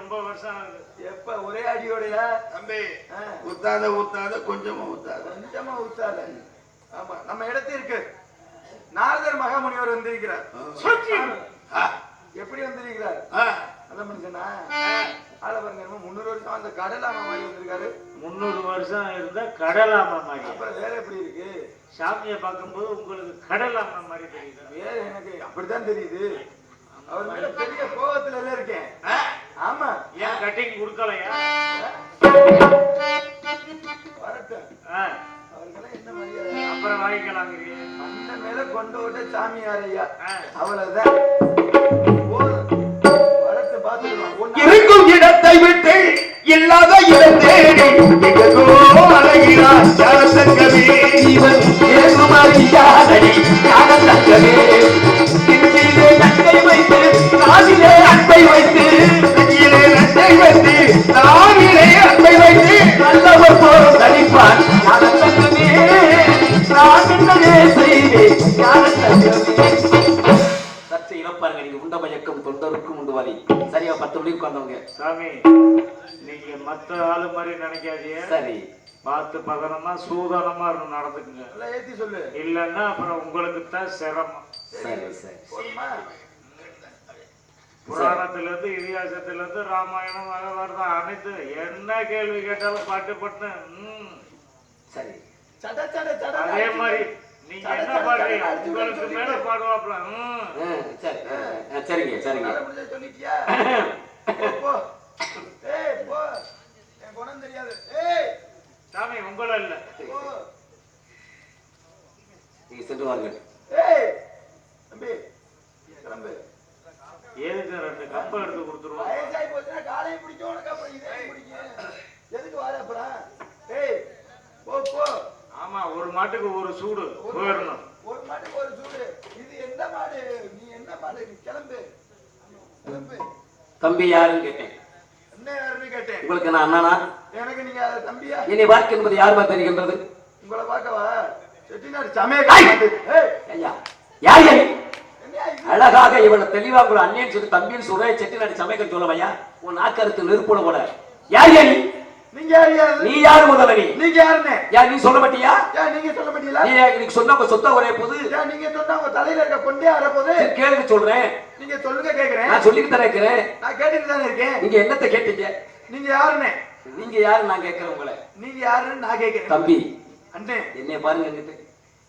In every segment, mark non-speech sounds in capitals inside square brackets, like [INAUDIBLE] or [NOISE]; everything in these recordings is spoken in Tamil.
ரொம்ப வருஷம் ஆகுது. எப்ப? ஒரே அடியோடயா? தம்பி ஊத்தாத ஊத்தாத கொஞ்சமா ஊத்தாத. கொஞ்சமா ஊத்தாத. ஆமா நம்ம இடத்திற்கு நாரதர் மகாமுனிவர் வந்திருக்கிறார். எப்படி வந்திருக்கிறார்? நல்ல மனுஷனா? ஆள பாருங்க என்னமோ முந்நூறு வருஷம் அந்த கடலாம மாதிரி வந்திருக்காரு. முந்நூறு வருஷம் இருந்த கடலாம மாதிரி அப்புறம் வேற எப்படி இருக்கு? சாமியை பார்க்கும்போது உங்களுக்கு கடலாம மாதிரி தெரியுது. வேற எனக்கு அப்படித்தான் தெரியுது. அவர் மேல பெரிய கோபத்துல இருக்கேன். ஆமா. ஏன் கட்டிங் கொடுக்கலையா? வரட்டும். என்ன மரியாதை? அப்புறம் வாங்கிக்கலாங்கிறீங்க அந்த மேல கொண்டு விட்ட சாமியார் ஐயா. அவ்வளவுதான். தொண்டருக்கும் உண்டு வலி. சரியா பத்து மணிக்கு உட்கார்ந்தவங்க. சாமி நீங்க மத்த ஆளு மாதிரி நினைக்காதீங்க. சரி. பார்த்து பதனமா சூதானமா இருந்து நடந்துக்குங்க. ஏத்தி சொல்லு. இல்லைன்னா அப்புறம் உங்களுக்கு தான் சிரமம். சரி சரி. புராணத்துல இருந்து இதிகாசத்துல இருந்து ராமாயணம் மகாபாரதம் அனைத்து என்ன கேள்வி கேட்டாலும் பாட்டு பட்டு. சரி. சட சட சட அதே மாதிரி சரிங்க சரிங்க. சொல்லிட்டியா? [LAUGHS] போ, போ. ஏய் போ. என் குணம் தெரியாது. ஏய். சாமி உங்கள இல்ல. நீங்க சென்று வாருங்கள். தம்பி கிளம்பு. எதுக்கு ரெண்டு கப்பை எடுத்து கொடுத்துருவோம்? வயசாகி போச்சுன்னா காலையும் பிடிக்கும் உனக்கு அப்புறம் இதே பிடிக்கும் எதுக்கு வார அப்புறம் ஏய் போ போ. ஆமா ஒரு மாட்டுக்கு ஒரு சூடு போயிடணும் ஒரு மாட்டுக்கு ஒரு சூடு. இது எந்த மாடு? நீ என்ன மாடு? நீ கிளம்பு. கிளம்பு. தம்பி யாருன்னு கேட்டேன். என்ன யாருன்னு கேட்டேன். உங்களுக்கு நான் அண்ணனா? எனக்கு நீங்க தம்பியா? என்னை பார்க்க என்பது யாருமா தெரிகின்றது? உங்களை பார்க்கவா? செட்டிநாடு ஐயா! யார் யா நீ? என்ன இது? அழகாக இவனை தெளிவா கூட அண்ணன் சொல்லி தம்பின்னு சொல்ற செட்டிநாடு சமைக்க சொல்லவையா உன் நாக்கருத்து நெருப்புல கூட யார் யா நீ நீங்க யார் யாரு? நீ யாரு முதல்ல நீங்க யாருன்னு? யார் நீ சொல்ல மாட்டியா? நீங்க சொல்ல மாட்டீங்களா? நீ எனக்கு சொன்ன உங்க சொத்த ஒரே போது. ஏன் நீங்க சொன்னா உங்க தலையில இருக்க கொண்டே ஆறப்போது சரி, கேளுங்க சொல்றேன். நீங்க சொல்லுங்க கேக்குறேன். நான் சொல்லிட்டு தரேன் இருக்கிறேன். நான் கேட்டுட்டு தானே இருக்கேன். நீங்க என்னத்தை கேட்டீங்க? நீங்க யாருன்னு? நீங்க யாரு நான் கேட்கிறேன் உங்களை. நீங்க யாருன்னு நான் கேக்குறேன் தம்பி. அண்ணே. என்னைய பாருங்க.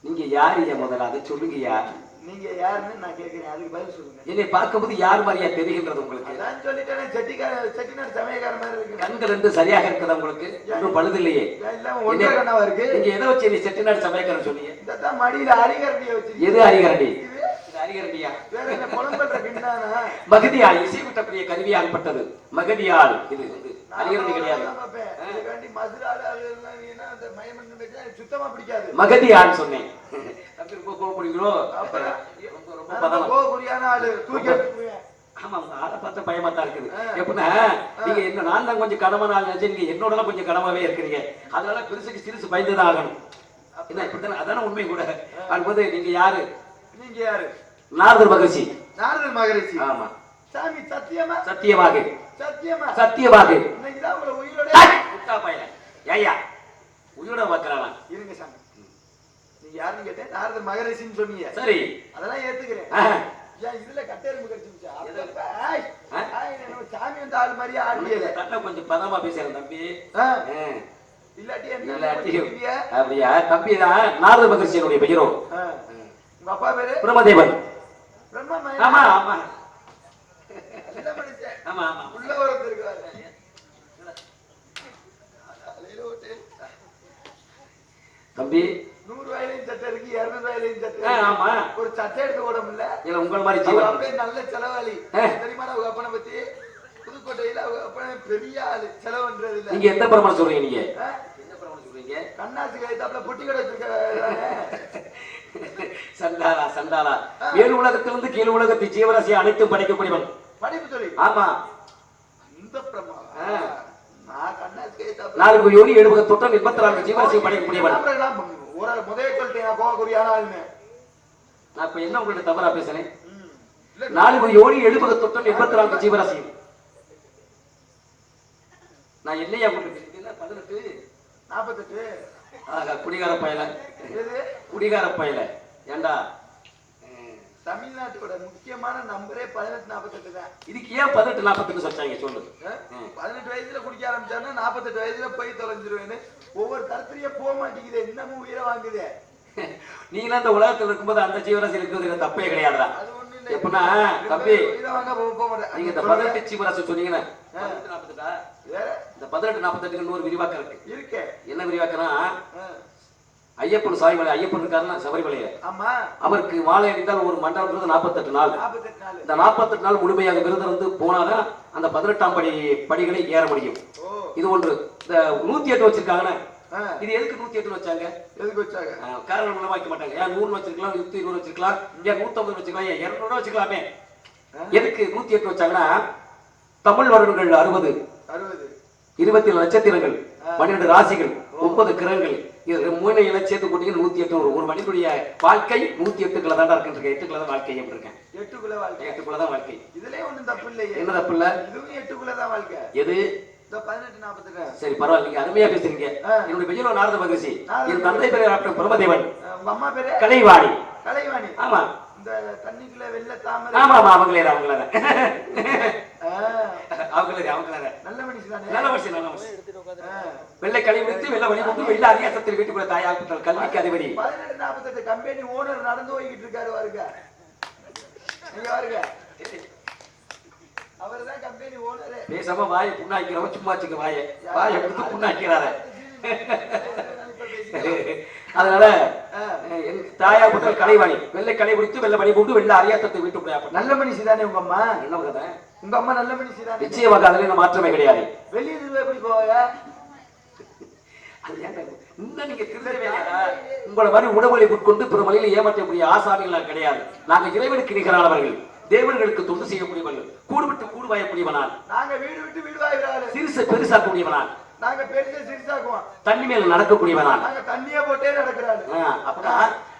நீங்க யாரு ஐயா முதல்ல? அதை சொல்லுங்க யார் நீங்க யாருன்னு நான் கேக்குறேன் அதுக்கு பதில் சொல்லுங்க. என்னை பார்க்கும்போது யார் மாதிரியா தெரிகின்றது உங்களுக்கு? அதான் சொல்லிட்டேனே செட்டிக்கார செட்டிநாடு சமயக்கார மாதிரி இருக்கு. கண்கள் ரெண்டு சரியாக இருக்குதா உங்களுக்கு? இன்னும் பழுது இல்லையே கண்ணாவா இருக்கு? நீங்க எதை வச்சு நீ செட்டிநாடு சமைக்கிறன்னு சொன்னீங்க? இதான் மடியில அரிகரண்டிய வச்சிருக்கீங்க. எது அரிகரண்டி? அரிகரண்டியா? வேற என்ன புலம்பெற்ற கிண்டானா மகதியால் இசை விட்டக்கூடிய கருவியால் பட்டது மகதியால். இது வந்து அரிகரண்டி கிடையாது. நான் மதுரால எல்லாம் வச்சா சுத்தமா பிடிக்காது. மகதியால் சொன்னேன். ரொம்ப பதனம் கோபுரியான ஆளு தூக்கி. ஆமா ஆளை பார்த்த பயமா தான் இருக்குது. எப்படின்னா நீங்க என்ன நான் தான் கொஞ்சம் கடமை நாள் நினைச்சு நீங்க என்னோட கொஞ்சம் கடமாவே இருக்கிறீங்க. அதனால பெருசுக்கு சிறுசு பயந்துதான் ஆகணும். என்ன இப்படித்தானே? அதான உண்மை கூட. அதுபோது நீங்க யாரு? நீங்க யாரு? நாரதர் மகிழ்ச்சி நாரதர் மகரிஷி. ஆமா. சாமி சத்தியமா? சத்தியமாக. சத்தியமா? சத்தியமாக. இன்னைக்குதான் உங்களை உயிரோட பையன். ஏய்யா உயிரோட பார்க்கறானா இருங்க சாமி. நீங்க யாருன்னு கேட்டேன்? நாரதர் மகரிஷின்னு சொன்னீங்க. சரி. அதெல்லாம் ஏத்துக்கிறேன். இதுல கட்டெரும்பு நம்ம சாமி வந்த ஆள் மாதிரியே ஆடியல தன்னை கொஞ்சம் பதமா பேசுறேன் தம்பி. இல்லாட்டி என்ன? அப்படியா? தம்பி தான் நாரத மகிழ்ச்சியனுடைய பெயரோ. உங்க அப்பா பேரு? பிரம்மதேவன். பிரம்மா ஆமா ஆமா. ஆமா ஆமா. உள்ள ஓட்டு. தம்பி நூறு வயலையும் சட்டை இருக்கு இருநூறு சட்டை. ஆமா. ஒரு சட்டை எடுத்து ஓட முடியல. இல்ல உங்கள மாதிரி ஜீவன். அப்பே நல்ல செலவாளி. தெரியுமா அவங்க அப்பனை பத்தி? புதுக்கோட்டையில அவங்க அப்பனை பெரிய ஆளு. இல்ல. நீங்க எந்த பிரமாணம் சொல்றீங்க நீங்க? என்ன பிரமாணம் சொல்றீங்க? கண்ணாசி கைத்தாப்புல பொட்டி கடை வச்சிருக்காங்க சண்டாளா சண்டாளா. மேல் உலகத்திலிருந்து கீழ் உலகத்தை ஜீவராசி அனைத்தும் படைக்கக்கூடியவன். படிப்பு சொல்லி. ஆமா. இந்த பிரமா ஆ. நான் கண்ணாசி கைத்தாப்புல நான்கு யோனி எழுபது தொட்டம் எண்பத்தி நான்கு ஜீவராசியும் படைக்கக்கூடியவன். ஒரு முதலே சொல்லிட்டேன் நான் போகக்கூடியான ஆளுன்னு நான் இப்ப என்ன உங்கள்ட்ட தவறா பேசுறேன்? நாலு யோடி எழுபது தொட்டம் எண்பத்தி நான்கு ஜீவராசியும் நான் என்னையா உங்களுக்கு பதினெட்டு. நாற்பத்தெட்டு குடிகார பயல. குடிகார பயல. ஏண்டா? தமிழ்நாட்டோட முக்கியமான நம்பரே பதினெட்டு நாற்பத்தெட்டு தான். இதுக்கு ஏன் பதினெட்டு நாற்பத்தெட்டு சொல்றாங்க சொல்லு ம். பதினெட்டு வயசுல குடிக்க ஆரம்பிச்சாருன்னா நாற்பத்தெட்டு வயசுல போய் தொலைஞ்சிருவேன்னு. ஒவ்வொரு கருத்துலயே போக மாட்டேங்குது இன்னமும் உயிரை வாங்குது. நீங்க அந்த உலகத்துல இருக்கும்போது அந்த ஜீவராசி இருக்கிறது தப்பே கிடையாதுடா. எப்படின்னா தம்பி நீங்க இந்த சொல்லுங்க. பதினெட்டு ஜீவராசி சொன்னீங்கன்னா இந்த பதினெட்டு நாற்பத்தெட்டுக்கு இன்னொரு விரிவாக்கம் இருக்கு. இருக்கே. என்ன விரிவாக்கம்னா. ஐயப்பன் சாய்மலை ஐயப்பன் இருக்காருன்னா சபரிமலையில அவருக்கு மாலை அணிந்தால் ஒரு மண்டலம் நாள். நாற்பத்தெட்டு நாள். இந்த நாற்பத்தெட்டு நாள் முழுமையாக விரதம் இருந்து போனாதான் அந்த பதினெட்டாம் படி படிகளை ஏற முடியும். இது ஒன்று. இந்த நூத்தி எட்டு வச்சிருக்காங்கன்னு. இது எதுக்கு நூத்தி எட்டு வச்சாங்க? எதுக்கு வச்சாங்க? காரணம் வைக்க மாட்டாங்க. ஏன் நூறு வச்சிருக்கலாம் நூத்தி இருபது வச்சிருக்கலாம் ஏன் நூத்தம்பது வச்சுக்கலாம் ஏன் இருநூறு வச்சுக்கலாமே. எதுக்கு நூத்தி எட்டு வச்சாங்கன்னா தமிழ் வருடங்கள் அறுபது. அறுபது. இருபத்தி ஏழு நட்சத்திரங்கள் பன்னிரண்டு ராசிகள் முப்பது கிரகங்கள். மூணு சேர்த்து கூட்டிங்க நூத்தி எட்டு ஒரு மனிதனுடைய வாழ்க்கை நூத்தி எட்டுக்குள்ள தான் இருக்குன்னு எட்டுக்குள்ள தான் வாழ்க்கை எப்படி இருக்கேன்? எட்டுக்குள்ள வாழ்க்கை. எட்டுக்குள்ள தான் வாழ்க்கை. இதுலயே ஒண்ணும் தப்பு இல்லையே. என்ன தப்பு இல்ல? இதுவும் எட்டுக்குள்ளதான் வாழ்க்கை. எது? சரி பரவாயில்ல. நீங்க அருமையா பேசுறீங்க. என்னுடைய பெயரோ நாரத மகரிஷி என் தந்தை பேர் டாக்டர் பிரமதேவன் அம்மா பேரு? கலைவாணி. கலைவாணி. ஆமா. இந்த தண்ணிக்குள்ள வெள்ள தாமரை. ஆமா ஆமா அவங்களே தான், அவங்களே [LAUGHS] தான். ஆ, அவங்களே தான், தான். நல்ல மனுஷன் தானே நல்ல விஷயம் நல்ல ஆ. வெள்ளை களி முடித்து வெள்ளை வழி கொண்டு வெள்ள அதிகாசத்தில் வீட்டுக்குள்ள தாயாக்குத்தல் கல்விக்கு அதிபதி. பதினெட்டு நாற்பத்தெட்டு கம்பெனி ஓனர் நடந்து போய்கிட்டு இருக்காரு பாருங்க. நீங்க பாருங்க. அவர்தான் கம்பெனி ஓனரு பேசாம வாயை புண்ணாக்கிறவன் சும்மா வச்சுக்க வாயை. வாயை கொடுத்து புண்ணாக்கிறார. அதனால தாயா புத்தல் கலைவாணி. வெள்ளை களி முடித்து வெள்ளை வழி கொண்டு வெள்ளை அறியாத்தத்தை வீட்டுக்குள்ள. நல்ல மனுஷி தானே உங்க அம்மா? என்ன கதை உங்க அம்மா நல்ல மனுஷி தானே? நிச்சயமாக அதுல என்ன மாற்றமே கிடையாது. வெளியே திரும்ப எப்படி போவாங்க அது? இன்னும் நீங்க திருந்தவே இல்லையா? உங்களை மாதிரி உடவுகளை உட்கொண்டு பிற வழியில் ஏமாற்றக்கூடிய ஆசாமிகள் கிடையாது. நாங்க இறைவனுக்கு நிகரானவர்கள். தேவர்களுக்கு தொண்டு செய்யக்கூடியவர்கள். கூடு விட்டு கூடு வாயக்கூடியவனான் நாங்க வீடு விட்டு வீடு வாங்குறாரு சிறுசை பெருசாக்கூடியவனான் நாங்க பெருசா சிரிச்சாக்குவோம் தண்ணி மேல நடக்கக்கூடியவனான் நாங்க தண்ணியே போட்டே நடக்கிறாரு. அப்படின்னா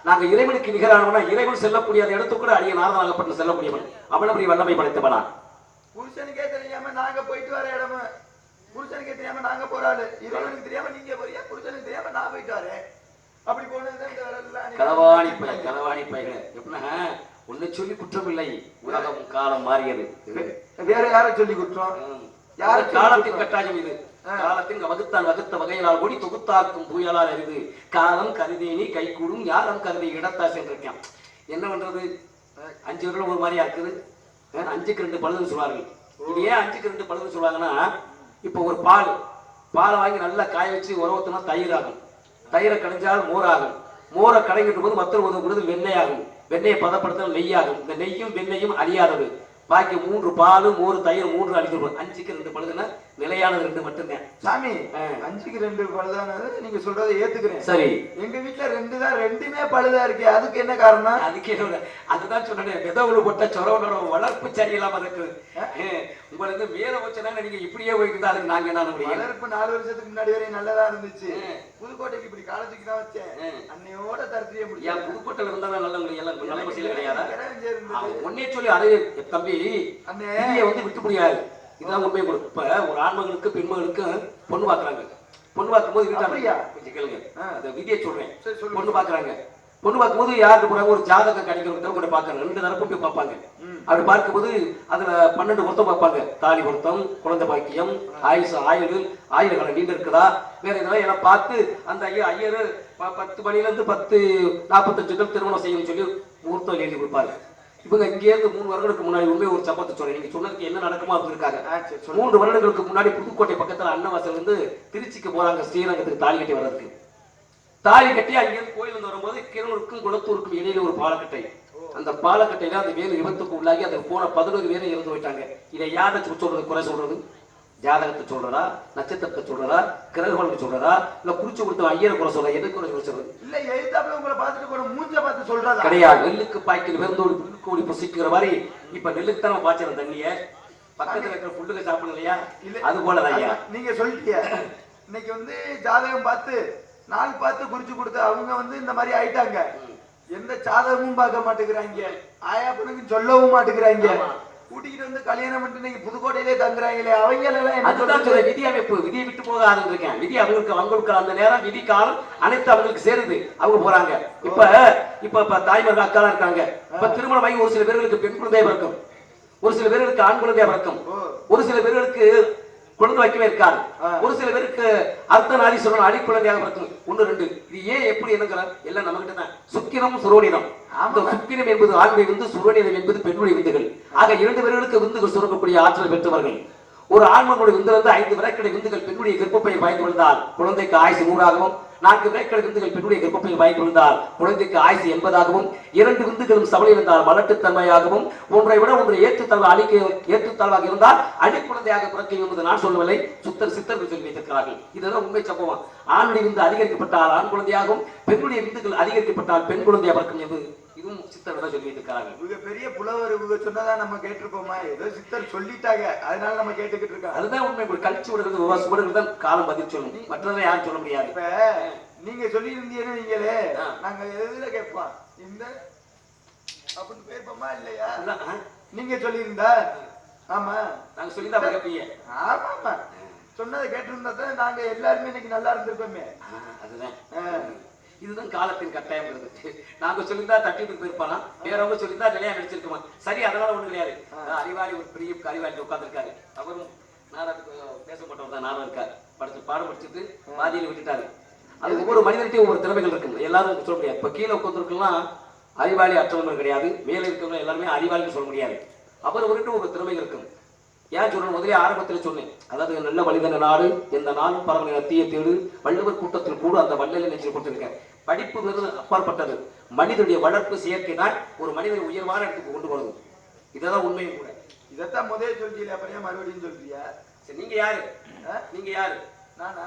நாங்க இறைவனுக்கு நிகரானவனா இறைவன் செல்லக்கூடிய அந்த இடத்துக்கு கூட அடிய நாரதனாகப்பட்டு செல்லக்கூடியவன். அவனபடி வல்லமை படைத்தவனா? புருஷனுக்கே தெரியாம நாங்க போயிட்டு வர இடமு. புருஷனுக்கே தெரியாம நாங்க போறாரு இறைவனுக்கு தெரியாம நீங்க போறியா புருஷனுக்கு தெரியாம நான் போயிட்டு வரேன். அப்படி போனது இந்த வரலாம் களவாணி பை களவாணி பையன். எப்படின்னா உன்னை சொல்லி குற்றம் இல்லை உலகம் காலம் மாறியது. வேற யாரை சொல்லி குற்றோம்? யாரு காலத்தின் கட்டாயம் இது. காலத்தின் வகுத்தான் வகுத்த வகையினால் ஒடி தொகுத்தாக்கும் புயலால் அறிது காலம் கருதேனி கைகூடும் யாரும் கருதி இடத்தா சென்றிருக்கான். என்ன பண்றது? அஞ்சு விரலும் ஒரு மாதிரியா இருக்குது. அஞ்சுக்கு ரெண்டு பழுதுன்னு சொல்லுவார்கள். இது ஏன் அஞ்சுக்கு ரெண்டு பழுதுன்னு சொல்லுவாங்கன்னா இப்போ ஒரு பால் பாலை வாங்கி நல்லா காய வச்சு உரவத்தினா தயிர் ஆகும் தயிரை கடைஞ்சால் மோர் ஆகும் மோரை கடைங்கிட்டு போது மத்தர் உதவும் பொழுது வெண்ணெய் ஆகும் வெண்ணெயை பதப்படுத்தினால் நெய் ஆகும் இந்த நெய்யும் வெண்ணெயும் அழியாதது. பாக்கி மூன்று பால் மோர் தயிர் மூன்று அழிஞ்சிடும் அஞ்சுக்கு ரெண்டு பழுதுன்னா நிலையானது ரெண்டு மட்டும்தான் சாமி. அஞ்சுக்கு ரெண்டு பழுதானது நீங்க சொல்றதை ஏத்துக்கிறேன். சரி. எங்க வீட்டுல ரெண்டு தான் ரெண்டுமே பழுதா இருக்கு அதுக்கு என்ன காரணம்? அதுக்கு என்ன அதுதான் சொன்னேன் விதவுல போட்ட சொரவனோட வளர்ப்பு சரியில்லாம இருக்கு உங்களுக்கு மேல வச்சனா நீங்க இப்படியே போயிருந்தா அதுக்கு நாங்க என்ன முடியும்? வளர்ப்பு நாலு வருஷத்துக்கு முன்னாடி வரையும் நல்லதா இருந்துச்சு. புதுக்கோட்டைக்கு இப்படி காலேஜுக்கு தான் வச்சேன். அன்னையோட தரத்தியே முடியும் புதுக்கோட்டையில இருந்தா நல்ல முடியும்? எல்லாம் நல்ல விஷயம் கிடையாதா? ஒன்னே சொல்லி அது தம்பி. அண்ணே. வந்து விட்டு முடியாது இதுதான் உண்மை கொடுக்கும் இப்ப ஒரு ஆண்மகனுக்கு பெண்மகனுக்கு பொண்ணு பாக்குறாங்க. பொண்ணு பார்க்கும்போது வீட்டாங்க? கொஞ்சம் கேளுங்க. அந்த விதியை சொல்றேன். பொண்ணு பாக்குறாங்க. பொண்ணு பார்க்கும்போது யாருக்கு போறாங்க? ஒரு ஜாதகம் கிடைக்கிறவங்க கூட பாக்குறாங்க ரெண்டு தரப்பும் போய் பார்ப்பாங்க. அப்படி பார்க்கும்போது அதுல பன்னெண்டு பொருத்தம் பார்ப்பாங்க. தாலி பொருத்தம் குழந்தை பாக்கியம் ஆயுசு ஆயுள் ஆயுள் காலம் நீண்டு இருக்குதா? வேற இதெல்லாம் எல்லாம் பார்த்து அந்த ஐயா ஐயர் பத்து மணில இருந்து பத்து நாற்பத்தஞ்சுகள் திருமணம் செய்யணும்னு சொல்லி முகூர்த்தம் எழுதி கொடுப்பாங்க. இவங்க இங்கே இருந்து மூணு வருடங்களுக்கு முன்னாடி உண்மை ஒரு சம்பவத்தை சொல்றேன். நீங்க சொன்னதுக்கு என்ன நடக்குமோ சொல்லுங்க. மூன்று வருடங்களுக்கு முன்னாடி புதுக்கோட்டை பக்கத்துல அன்னவாசல் இருந்து திருச்சிக்கு போறாங்க ஸ்ரீரங்கத்துக்கு தாலி கட்டி வர்றதுக்கு. தாலி கட்டி அங்கிருந்து கோயில் வந்து வரும்போது கிரனூருக்கும் குளத்தூருக்கும் இடையில ஒரு பாலக்கட்டை. அந்த பாலக்கட்டையில அந்த வேலு விபத்துக்கு உள்ளாகி அதுக்கு போன பதினோரு பேரும் இறந்து போயிட்டாங்க. இதை யாரை சொல்றது குறை சொல்றது? ஜாதகத்தை சொல்றதா நட்சத்திரத்தை சொல்றதா கிரகங்களுக்கு சொல்றதா இல்ல குறிச்சு கொடுத்த ஐயரை குறை சொல்றதா எதை குறை சொல்றது இல்ல எழுத்தாப்புல உங்களை பார்த்துட்டு போன மூஞ்ச பார்த்து சொல்றதா? கிடையாது. நெல்லுக்கு பாய்க்கல் வெறுந்தோடு புல்லுக்கு ஓடி புசிக்கிற மாதிரி இப்ப நெல்லுக்கு தானே பாய்ச்சற தண்ணிய? பக்கத்துல இருக்கிற புல்லுக்கு சாப்பிடணும் இல்லையா? இல்ல. அது போல ஐயா. நீங்க சொல்லிட்டீங்க இன்னைக்கு வந்து ஜாதகம் பார்த்து நாள் பார்த்து குறிச்சு கொடுத்து அவங்க வந்து இந்த மாதிரி ஆயிட்டாங்க. எந்த சாதகமும் பார்க்க மாட்டேங்கிறாங்க. ஆயாப்பனுக்கு சொல்லவும் மாட்டேங்கிறாங்க. ஆமா. கூட்டிக்கிட்டு வந்து கல்யாணம் பண்ணிட்டு நீங்க புதுக்கோட்டையிலே தங்குறாங்களே அவங்க அதுதான்? சொல்ல விதி அமைப்பு விதியை விட்டு போகாதுன்னு இருக்கேன். விதி அவங்களுக்கு அவங்களுக்கு அந்த நேரம் விதி காலம் அனைத்து அவங்களுக்கு சேருது. அவங்க போறாங்க. இப்ப இப்ப இப்ப தாய்மார்கள் அக்காலாம் இருக்காங்க. இப்ப திருமணமாகி ஒரு சில பேர்களுக்கு பெண் குழந்தையா பிறக்கும். ஒரு சில பேர்களுக்கு ஆண் குழந்தையா பிறக்கும். ஒரு சில பேர்களுக்கு குழந்தை வைக்கவே இருக்காது. ஒரு சில பேருக்கு அர்த்த நாடி சொல்லணும் அடி குழந்தையாக பிறக்கும். ஒண்ணு ரெண்டு. இது ஏன் எப்படி என்னங்கிற எல்லாம் நம்ம கிட்ட தான். சுக்கிரம் சுரோனிதம். அந்த சுக்கிரம் என்பது ஆண்மை விந்து சுரோனிதம் என்பது பெண்ணுடைய விந்துகள். ஆக இரண்டு பேர்களுக்கு விந்துகள் சுரக்கக்கூடிய ஆற்றல் பெற்றவர்கள். ஒரு ஆண்மனுடைய விந்திலிருந்து ஐந்து விரைக்கடை விந்துகள் பெண்ணுடைய கர்ப்பப்பையில் பயந்து விழுந்தால் குழந்தைக்கு ஆயுசு நூறாகவும் நான்கு விரைக்கடை விந்துகள் பெண்ணுடைய கர்ப்பப்பையில் பயந்து விழுந்தால் குழந்தைக்கு ஆயுசு எண்பதாகவும் இரண்டு விந்துகளும் சபலை இருந்தால் மலட்டுத்தன்மையாகவும் ஒன்றை விட ஒன்றை ஏற்றுத்தன்மை அழிக்க ஏற்றுத்தாழ்வாக இருந்தால் அடி குழந்தையாக பிறக்கும் என்பது நான் சொல்லவில்லை. சுத்தர் சித்தர்கள் சொல்லி வைத்திருக்கிறார்கள். இதுதான் உண்மை சம்பவம். ஆணுடைய விந்து அதிகரிக்கப்பட்டால் ஆண் குழந்தையாகவும் பெண்ணுடைய விந்துகள் அதிகரிக்கப்பட்டால் பெண் குழந்தையாக பிறக்கும் என்பது இதுவும் சித்தர்கள் சொல்லி வைத்திருக்கிறார்கள் இவங்க பெரிய புலவர் இவங்க சொன்னதா நம்ம கேட்டிருப்போமா? ஏதோ சித்தர் சொல்லிட்டாங்க. அதனால நம்ம கேட்டுக்கிட்டு இருக்கோம் அதுதான் உண்மை. ஒரு கல்ச்சு விடுறது ஒரு சுவடுகள் தான் காலம் பதில் சொல்லும். மற்றதை யாரும் சொல்ல முடியாது. இப்ப நீங்க சொல்லி இருந்தீங்கன்னு நீங்களே. நாங்க எதுல கேட்போம்? இந்த அப்படின்னு கேட்போமா இல்லையா? நீங்க சொல்லியிருந்தா ஆமா. நாங்க அவங்க கேட்பீங்க. ஆமா ஆமா. சொன்னதை கேட்டிருந்தா தான் நாங்க எல்லாருமே இன்னைக்கு நல்லா இருந்திருப்போமே. அதுதான். இதுதான் காலத்தின் கட்டாயம்ங்கிறது. நாங்க சொல்லியிருந்தா தட்டிட்டு போயிருப்பானா வேறவங்க சொல்லியிருந்தா நிலையா நடிச்சிருக்குமா? சரி அதனால ஒண்ணும் கிடையாது. அறிவாளி ஒரு பெரிய அறிவாளி உட்கார்ந்திருக்காரு. அவரும் நாடகத்துக்கு பேசப்பட்டவர் தான் நானும் இருக்காரு. படிச்சு பாடம் படிச்சுட்டு பாதியில விட்டுட்டாரு. அது ஒவ்வொரு மனிதனுக்கும் ஒவ்வொரு திறமைகள் இருக்கு எல்லாரும் சொல்ல முடியாது. இப்ப கீழே உட்காந்துருக்கலாம் அறிவாளி அற்றவங்க கிடையாது. மேலே இருக்கிறவங்க எல்லாருமே அறிவாளின்னு சொல்ல முடியாது. அவர் ஒருட்டு ஒரு திறமை இருக்கும் ஏன் சொல்லணும் முதலே ஆரம்பத்தில் சொன்னேன். அதாவது நல்ல மனிதன நாடு எந்த நாளும் பரவலை நத்திய தேடு வள்ளுவர் கூட்டத்தில் கூட அந்த வள்ளலை நெஞ்சில் கொடுத்திருக்கேன். படிப்புங்கிறது அப்பாற்பட்டது. மனிதனுடைய வளர்ப்பு செயற்கை தான் ஒரு மனிதனை உயர்வான இடத்துக்கு கொண்டு போறது இதுதான் உண்மையும் கூட. இதைத்தான் முதல்ல சொல்றீங்க அப்புறம் மறுபடியும் சொல்றியா சரி நீங்க யாரு? நீங்க யாரு? நானா?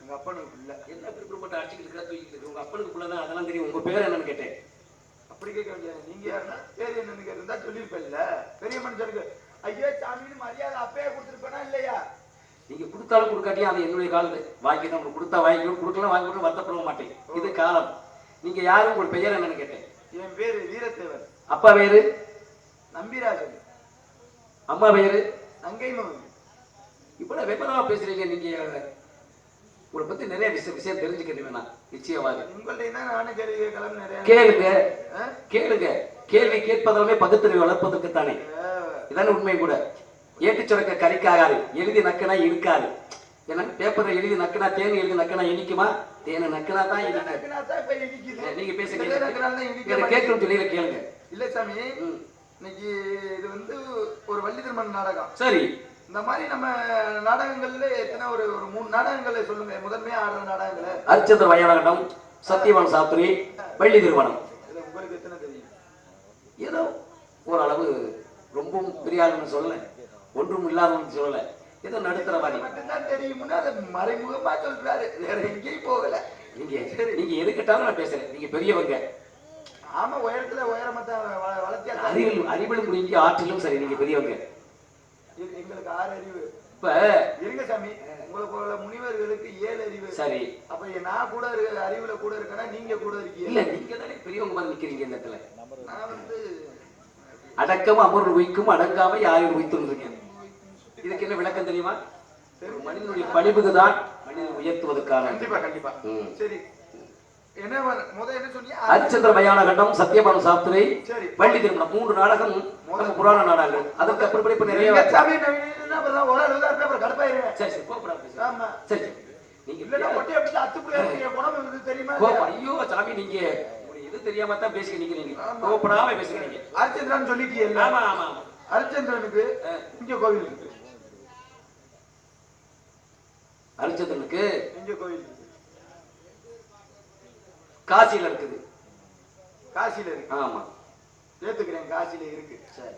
எங்க அப்பனுக்கு இல்ல என்ன பிரிக்கப்பட்ட அடிச்சுக்கிட்டு இருக்கிற தூக்கிட்டு இருக்கு உங்க அப்பனுக்குள்ளதான் அதெல்லாம் தெரியும். உங்க பேர் என்னன்னு கேட்டேன். அப்படி கேட்க வேண்டியது நீங்க யாருன்னா? பேர் என்னன்னு கேட்டிருந்தா சொல்லியிருப்பேன்ல. பெரிய மனுஷனுக்கு ஐயோ சாமின்னு மரியாதை அப்பயே கொடுத்துருப்பேனா இல்லையா? நீங்க கொடுத்தாலும் கொடுக்காட்டியும் அது என்னுடைய காலம் வாங்கி தான் உங்களுக்கு கொடுத்தா வாங்கிக்கணும் கொடுக்கலாம் வாங்கி கொடுக்க வருத்தப்பட மாட்டேன். இது காலம். நீங்க யாரும் உங்க பெயர் என்னன்னு கேட்டேன். என் பேரு வீரத்தேவர் அப்பா பேரு? நம்பிராஜன். அம்மா பேரு? நங்கை மகன். இவ்வளவு விவரமா பேசுறீங்க நீங்க. உங்களை பத்தி நிறைய விஷயம் விஷயம் தெரிஞ்சுக்கணும் வேணாம். நிச்சயமாக உங்கள்ட்ட தான் நானும் கேள்வி கேட்கலாம் நிறைய கேளுங்க? கேளுங்க. கேள்வி கேட்பதாலுமே பகுத்தறிவு வளர்ப்பதற்கு தானே இதான உண்மை கூட. ஏட்டு சுரக்க கறிக்காகாது எழுதி நக்கனா இருக்காது ஏன்னா பேப்பரை எழுதி நக்கனா தேன் எழுதி நக்கனா இனிக்குமா தேனை நக்கனா தான். நீங்க பேசுங்க. கேட்கணும் சொல்லி கேளுங்க. இல்ல சாமி. இன்னைக்கு இது வந்து ஒரு வள்ளி திருமண நாடகம். சரி. இந்த மாதிரி நம்ம நாடகங்கள்ல எத்தனை ஒரு ஒரு மூணு நாடகங்களை சொல்லுங்க. முதன்மையா ஆடுற நாடகங்களை. அரிச்சந்திர வயநாட்டம் சத்தியவான் சாஸ்திரி வள்ளி திருமணம் உங்களுக்கு எத்தனை தெரியும்? ஏதோ ஓரளவு ரொம்பவும் பெரிய ஆளுன்னு சொல்லல. ஒன்றும் இல்லாதவன்னு சொல்லல. ஏதோ நடுத்தர மாதிரி. மட்டும்தான் தெரியும்னு அதை மறைமுகமா சொல்றாரு. வேற எங்கேயும் போகல. நீங்க நீங்க எது கேட்டாலும் நான் பேசுறேன். நீங்க பெரியவங்க. ஆமா உயரத்துல உயரமா வளர்த்தியா தான் அறிவில் அறிவிலும் முடிஞ்சு ஆற்றிலும் சரி நீங்க பெரியவங்க. எங்களுக்கு ஆறு அறிவு. இப்ப இருங்க சாமி. உங்களை போல முனிவர்களுக்கு ஏழு அறிவு. சரி. அப்ப நான் கூட இருக்க அறிவுல கூட இருக்கேன்னா நீங்க கூட இல்ல இருக்கீங்க? நீங்க தானே பெரியவங்க மாதிரி நிக்கிறீங்க இந்த இடத்துல. நான் வந்து அடக்கம் அமர்வு உய்க்கும் அடங்காம யாரையும் உய்த்து இருக்கேன் இதுக்கு என்ன விளக்கம் தெரியுமா? மனிதனுடைய பணிவுக்கு தான் மனிதன் உயர்த்துவதற்கான கண்டிப்பா கண்டிப்பா. சரி. ஹரிச்சந்திர மயான கண்டம் சத்தியபான சாஸ்திரி வள்ளி திருமணம் மூன்று நாடகம் நம்ம புராண நாடகங்கள். அதுக்கு அப்புறம் இப்ப நிறைய சரி நீங்க தெரியுமா? ஐயோ சாமி நீங்க எது தெரியாம தான் நீங்க ஆமா. கோபப்படாம பேசுங்க நீங்க அரிச்சந்திரன் சொல்லிட்டீங்கல்ல ஆமா ஆமா அரிச்சந்திரனுக்கு. இங்க கோவில் இருக்கு. ஹரிச்சந்திரனுக்கு இங்க கோவில் இருக்கு. காசியில இருக்குது. காசியில இருக்கு. ஆமா. ஏத்துக்கிறேன் காசியில இருக்கு. சரி.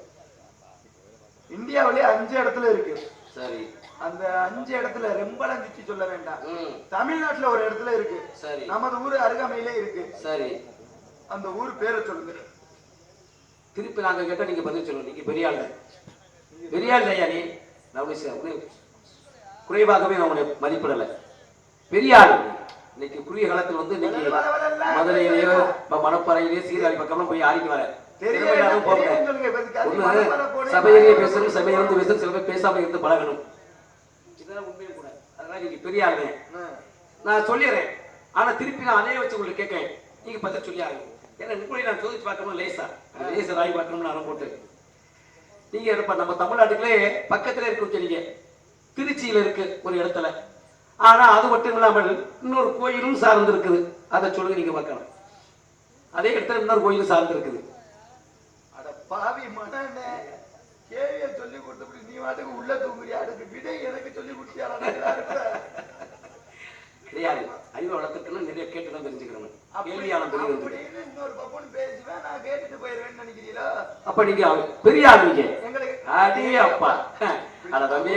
இந்தியாவிலே அஞ்சு இடத்துல இருக்கு. சரி. அந்த அஞ்சு இடத்துல ரெம்பலாம் சுத்தி சொல்ல வேண்டாம். தமிழ்நாட்டுல ஒரு இடத்துல இருக்கு. சரி. நமது ஊர் அருகாமையிலே இருக்கு. சரி. அந்த ஊர் பேரை சொல்லுங்க. திருப்பி நாங்க கேட்டா நீங்க பதில் சொல்லணும் நீங்க பெரிய ஆளு பெரிய ஆள் ஐயா நீ? நான் குறைவாகவே நான் உன்னை மதிப்பிடல. பெரிய ஆள். இன்னைக்கு குறுகிய காலத்தில் வந்து இன்னைக்கு. மதுரையிலேயோ மணப்பாறையிலேயோ சீர்காழி பக்கம்லாம் போய் ஆடிக்கு வரேன். சபையிலேயே பேசணும் சபையில வந்து பேசணும் சில பேர் பேசாம இருந்து பழகணும். இதெல்லாம் உண்மையும் கூட. அதனால நீங்க பெரிய ஆளுங்க. நான் சொல்லிடுறேன். ஆனா திருப்பி நான் அதே வச்சு உங்களுக்கு கேட்கேன் நீங்க பதில் சொல்லி ஆகுங்க ஏன்னா உங்களை நான் சோதிச்சு பார்க்கணும் லேசா லேசா ராய் பார்க்கணும்னு அறம் போட்டு நீங்க இப்ப நம்ம தமிழ்நாட்டுக்குள்ளே பக்கத்துல இருக்கும் சொன்னீங்க. திருச்சியில இருக்கு ஒரு இடத்துல. ஆனா அது மட்டும் இல்லாமல் இன்னொரு கோயிலும் சார்ந்து இருக்குது அதை சொல்லுங்க நீங்க பார்க்கணும் அதே இடத்துல இன்னொரு கோயிலும் சார்ந்து இருக்குது அட பாவி மகனே கேள்விய சொல்லி கொடுத்தபடி நீ வாட்டுக்கு உள்ள தூங்குறியா? அதுக்கு விடை எனக்கு சொல்லி கொடுத்தியா? கிடையாது. அறிவை வளர்த்துக்கணும் நிறைய கேட்டு தான் தெரிஞ்சுக்கணும் கேள்வியாளம் தெரிய வந்து இன்னொரு பப்பன் பேசுவேன் நான் கேட்டுட்டு போயிருவேன்னு நினைக்கிறீங்களா? அப்ப நீங்க பெரிய எங்களுக்கு அடே அப்பா. அட தம்பி.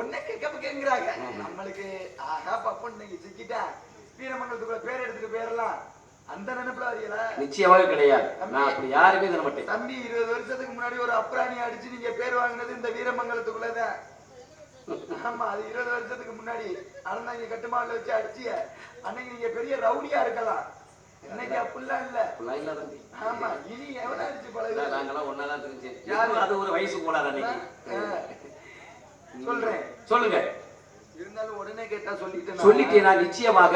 ஒன்னே கேட்க கேக்குறாங்க. நம்மளுக்கு ஆகா பப்பன் நீங்க சிக்கிட்டா வீரமங்கலத்துக்குள்ள பேர் எடுத்துட்டு போயிடலாம். அந்த நினைப்புல அறியல நிச்சயமாக கிடையாது. நான் அப்படி யாருமே தர மாட்டேன். தம்பி இருபது வருஷத்துக்கு முன்னாடி ஒரு அப்ராணி அடிச்சு நீங்க பேர் வாங்கினது இந்த வீரமங்கலத்துக்குள்ளதான். ஆமா அது இருபது வருஷத்துக்கு முன்னாடி அறந்தாங்க கட்டுமாவில் வச்சு அடிச்சிய. அன்னைக்கு நீங்க பெரிய ரவுடியா இருக்கலாம். இன்னைக்கு அப்படிலாம் இல்ல. இல்ல தம்பி. ஆமா இனி எவன அடிச்சு இல்ல, பழகு நாங்கெல்லாம் ஒன்னாதான் தெரிஞ்சேன். யாரு? அது ஒரு வயசு போலாது அன்னைக்கு. சொல்றேன். சொல்லுங்க. இருந்தாலும் உடனே கேட்டா சொல்லிட்டு சொல்லிட்டேனா நிச்சயமாக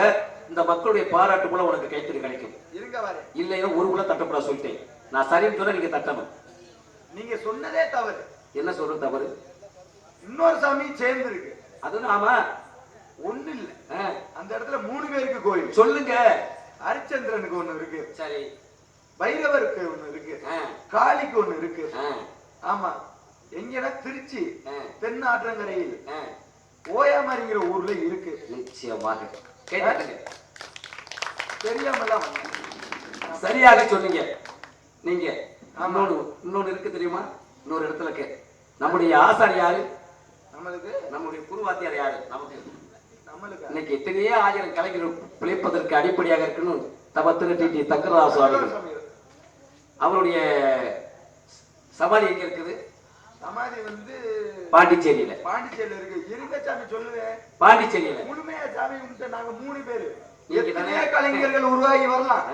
இந்த மக்களுடைய பாராட்டு கூட உனக்கு கைத்தறி கிடைக்கும். இருங்க வரேன் இல்லைன்னா ஒரு கூட தட்டப்பட சொல்லிட்டேன். நான் சரின்னு சொன்னா நீங்க தட்டணும். நீங்க சொன்னதே தவறு. என்ன சொல்றது தவறு? இன்னொரு சாமி சேர்ந்து இருக்கு. அது ஆமா ஒண்ணு இல்ல. அந்த இடத்துல மூணு பேருக்கு கோயில். சொல்லுங்க. ஹரிச்சந்திரனுக்கு ஒண்ணு இருக்கு. சரி. பைரவருக்கு ஒண்ணு இருக்கு. காளிக்கு ஒண்ணு இருக்கு. ஆமா. எங்கன்னா திருச்சி தென் ஆற்றங்கரையில் ஆ. ஓயாமரிங்கிற ஊர்ல இருக்கு. நிச்சயமாக. வந்தேன். சரியாக சொன்னீங்க. நீங்க. இன்னொன்னு இன்னொன்னு இருக்கு தெரியுமா? இன்னொரு இடத்துல கே நம்முடைய ஆசாரி யாரு? நம்மளுக்கு? நம்முடைய குருவாத்தியார் யாரு? நமக்கு. நம்மளுக்கு? இன்னைக்கு எத்தனையோ ஆயிரம் கலைஞர்கள் பிழைப்பதற்கு அடிப்படையாக இருக்கணும். தவ திரு டி. டி. தங்கராஜ சுவாமிகள் சாமி. அவருடைய சமாதி எங்க இருக்குது? சமாதி வந்து பாண்டிச்சேரியில. பாண்டிச்சேரியில இருக்கு. இருங்க சாமி சொல்லுவேன் பாண்டிச்சேரியில. முழுமையா சாமி நாங்க மூணு பேரு. எத்தனையோ தானே? கலைஞர்கள் உருவாகி வரலாம்.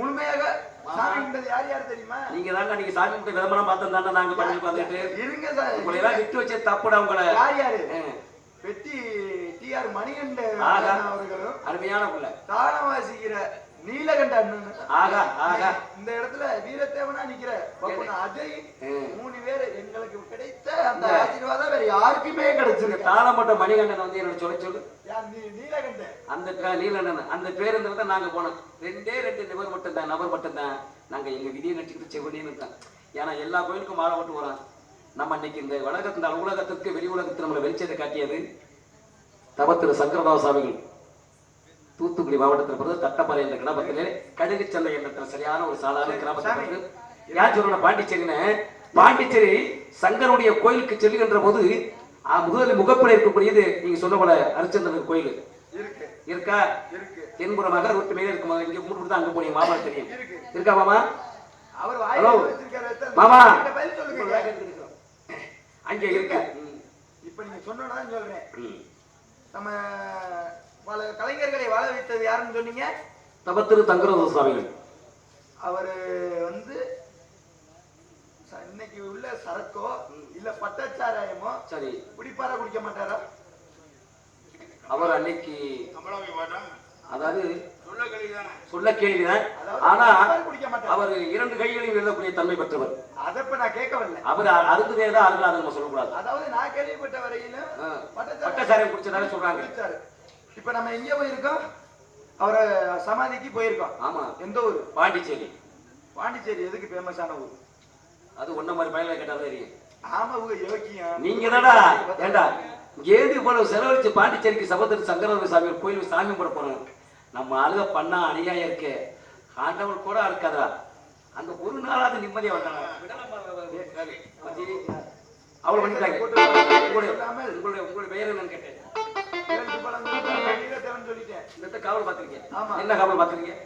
முழுமையாக சாமி கும்பிட்டது யார் யார் தெரியுமா? நீங்க தாங்க நீங்க சாமி கும்பிட்டு விளம்பரம் பார்த்தோம் தானே நாங்க பண்ணி பார்த்துட்டு இருங்க சார். உங்களை எல்லாம் விட்டு வச்ச தப்புடா உங்களை. யார் யாரு. வெட்டி டி ஆர் மணிகண்ட. அவர்களும் அருமையான புள்ள. தாளம் வாசிக்கிற நீலகண்ட அண்ணன். ஆகா ஆகா. இந்த இடத்துல வீரத்தேவனா நிக்கிற அஜய். மூணு பேர் எங்களுக்கு கிடைத்த அந்த ஆசீர்வாதம் வேற யாருக்குமே கிடைச்சிருக்கு? தாளம்பட்ட மணிகண்டன் வந்து என்னோட சொல்ல சொல்லு. யார் நீ- நீலகண்டன். அந்த அந்த பேருந்து தான் நாங்க போனோம். ரெண்டே ரெண்டு நபர் மட்டும் தான் நபர் மட்டும் தான் நாங்க எங்க விதியை நடிச்சுக்கிட்டு செவனின்னு தான். ஏன்னா எல்லா கோயிலுக்கும் மாலை போட்டு வரோம் நம்ம இன்னைக்கு இந்த இந்த உலகத்திற்கு வெளி உலகத்துக்கு நம்மளை வெளிச்சத்தை காட்டியது தவத்திரு சங்கரதாவ சாமிகள். தூத்துக்குடி மாவட்டத்தில் பிறகு தட்டப்பாறை என்ற கிராமத்திலே கடுகு சந்தை என்ற சரியான ஒரு சாதாரண கிராமத்தில் யார் சொல்லணும் பாண்டிச்சேரின்னு? பாண்டிச்சேரி சங்கருடைய கோயிலுக்கு செல்லுகின்ற போது முதலில் முகப்பில் இருக்கக்கூடியது நீங்க சொன்ன போல ஹரிச்சந்திரன் கோயில். இருக்கு. தென்புறமாக ரோட்டு மேலே இருக்கும் இங்க மூணு தான் அங்க போனீங்க மாமா தெரியும். இருக்கு. மாமா? அவர் ஹலோ. மாமா. அங்க இருக்கு? இப்ப நீங்க சொன்னதான் சொல்றேன். நம்ம பல கலைஞர்களை வாழ வைத்தது யாருன்னு சொன்னீங்க? தபத்திரு தங்கரத சுவாமிகள். அவரு வந்து ச- இன்னைக்கு உள்ள சரக்கோ இல்ல பட்டச்சாராயமோ சரி. குடிப்பாரா குடிக்க மாட்டாரா? அவர் அன்னைக்கு அதாவது சொல்ல கேள்விதான். அதாவது ஆனா அவர் இரண்டு கைகளையும் எழுதக்கூடிய தன்மை பெற்றவர். அதை இப்ப நான் கேட்க வரல அவர் அருந்து வேதா அருளாத நம்ம சொல்லக்கூடாது. அதாவது நான் கேள்விப்பட்ட வரையிலும் பட்டசாரம் குடிச்சதால சொல்றாங்க. இப்ப நம்ம எங்க போயிருக்கோம்? அவரை சமாதிக்கு போயிருக்கோம். ஆமா. எந்த ஊர்? பாண்டிச்சேரி. பாண்டிச்சேரி எதுக்கு ஃபேமஸான ஊர்? அது ஒன்ன மாதிரி பயல கேட்டாலும் தெரியும். ஆமா ஊர் யோக்கியம். நீங்க தாடா ஏண்டா ஏது இவ்வளவு செலவழிச்சு பாண்டிச்சேரிக்கு சகோதரர் சங்கரவர் சாமி கோயில் சாமி போட போறோம் நம்ம ஆளுக பண்ணா அநியாயம் இருக்கு. ஆண்டவர் கூட இருக்காதா? அந்த ஒரு நாளாவது நிம்மதியா வந்தாங்க அவ்வளவு பண்ணிட்டாங்க. உங்களுடைய உங்களுடைய பெயர் என்னன்னு கேட்டேன். இரண்டு பழங்கள் வீரத்தேவன் சொல்லிட்டேன் இந்த காவல் பாத்திருக்கீங்க ஆமா. என்ன காவல் பாத்திருக்கீங்க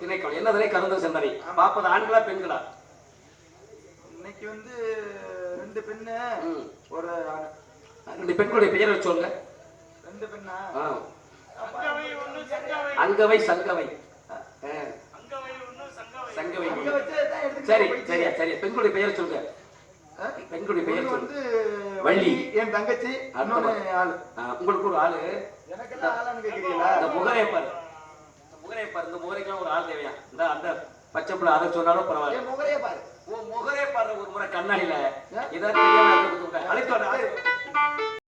திணைக்காவல் என்னதனை கருந்தல் செந்தனை பாப்பது ஆண்களா பெண்களா? இன்னைக்கு வந்து ரெண்டு பெண்ணு. ஒரு. ரெண்டு பெண்களுடைய பெயரை சொல்லுங்க. ரெண்டு பெண்ணா. அங்கவை சங்கவை. அங்கவை சங்கவை. சரி. சரியா சரியா. பெண்களுடைய பெயர் சொல்லுங்க? பெண்களுடைய பெயர் வந்து வள்ளி. என் தங்கச்சி இன்னொன்னு ஆளு. உங்களுக்கு ஒரு ஆளு. இந்த முகரையை பாரு. இந்த முகரையை பாரு இந்த முகரைக்கெல்லாம் ஒரு ஆள் தேவையா? இந்த அந்த பச்சை பிள்ளை அதை சொன்னாலும் பரவாயில்ல. முகரைய பாரு. உன் முகரே பாரு ஒரு முறை கண்ணாடியில. இதெல்லாம் தெரியாம அழைத்து